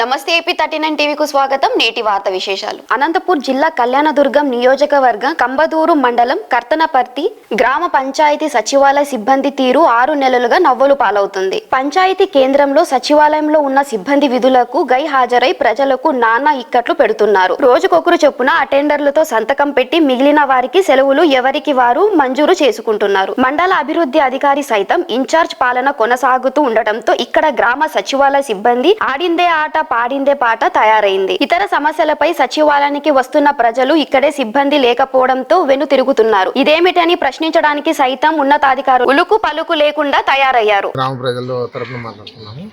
నమస్తే AP thirty nine టీవీకు స్వాగతం. నేటి వార్త విశేషాలు. అనంతపూర్ జిల్లా కళ్యాణదుర్గం నియోజకవర్గం కంబదూరు మండలం కర్తనపర్తి గ్రామ పంచాయతీ సచివాలయ సిబ్బంది తీరు ఆరు నెలలుగా నవ్వులు పాలవుతుంది. పంచాయతీ కేంద్రంలో సచివాలయంలో ఉన్న సిబ్బంది విధులకు గై హాజరై ప్రజలకు నానా ఇక్కట్లు పెడుతున్నారు. రోజుకొకరు చొప్పున అటెండర్లతో సంతకం పెట్టి మిగిలిన వారికి సెలవులు ఎవరికి వారు మంజూరు చేసుకుంటున్నారు. మండల అభివృద్ధి అధికారి సైతం ఇన్ఛార్జ్ పాలన కొనసాగుతూ ఉండటంతో ఇక్కడ గ్రామ సచివాలయ సిబ్బంది ఆడిందే ఆట పాడిందే పాట తయారైంది. ఇతర సమస్యలపై సచివాలయానికి వస్తున్న ప్రజలు ఇక్కడే సిబ్బంది లేకపోవడంతో వెను తిరుగుతున్నారు. ఇదేమిటని ప్రశ్నించడానికి సైతం ఉన్నతాధికారులు ఉలుకు పలుకు లేకుండా తయారయ్యారు. గ్రామ ప్రజలు తరపున మాట్లాడుతున్నాము.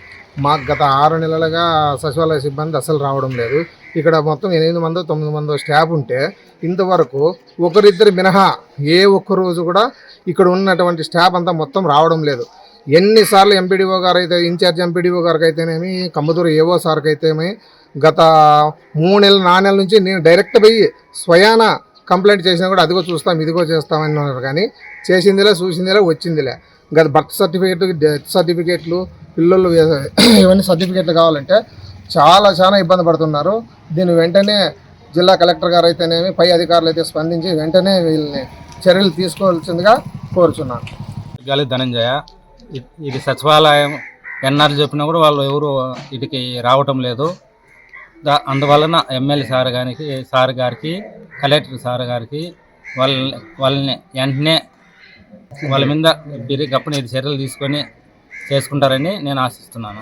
మాకు గత ఆరు నెలలుగా సచివాలయ సిబ్బంది అసలు రావడం లేదు. ఇక్కడ మొత్తం ఎనిమిది మందో తొమ్మిది మందో స్టాఫ్ ఉంటే ఇంతవరకు ఒకరిద్దరు మినహా ఏ ఒక్క రోజు కూడా ఇక్కడ ఉన్నటువంటి స్టాఫ్ అంతా మొత్తం రావడం లేదు. ఎన్నిసార్లు ఎంపీడీఓ గారు అయితే ఇన్ఛార్జ్ ఎంపీడీఓ గారికి అయితేనేమి కమ్మదూరు ఏవో సార్కి అయితేనేమి గత మూడు నెలలు నాలుగు నెలల నుంచి నేను డైరెక్ట్ పోయి స్వయాన కంప్లైంట్ చేసినా కూడా అదిగో చూస్తాం ఇదిగో చేస్తామని ఉన్నారు కానీ చేసిందిలే చూసిందిలే వచ్చిందిలే. గత బర్త్ సర్టిఫికేట్ డెత్ సర్టిఫికేట్లు పిల్లలు ఇవన్నీ సర్టిఫికేట్లు కావాలంటే చాలా చాలా ఇబ్బంది పడుతున్నారు. దీన్ని వెంటనే జిల్లా కలెక్టర్ గారు అయితేనేమి పై అధికారులు అయితే స్పందించి వెంటనే వీళ్ళని చర్యలు తీసుకోవాల్సిందిగా కోరుచున్నాను. గాలి ధనంజయ ఇది సచివాలయం ఎన్ఆర్ చెప్పినా కూడా వాళ్ళు ఎవరు ఇటుకి రావటం లేదు. దా అందువలన ఎమ్మెల్యే సార్ గారికి సార్ గారికి కలెక్టర్ సార్ గారికి వాళ్ళని వాళ్ళని వెంటనే వాళ్ళ మీద బిరి గప్పని చర్యలు తీసుకొని చేసుకుంటారని నేను ఆశిస్తున్నాను.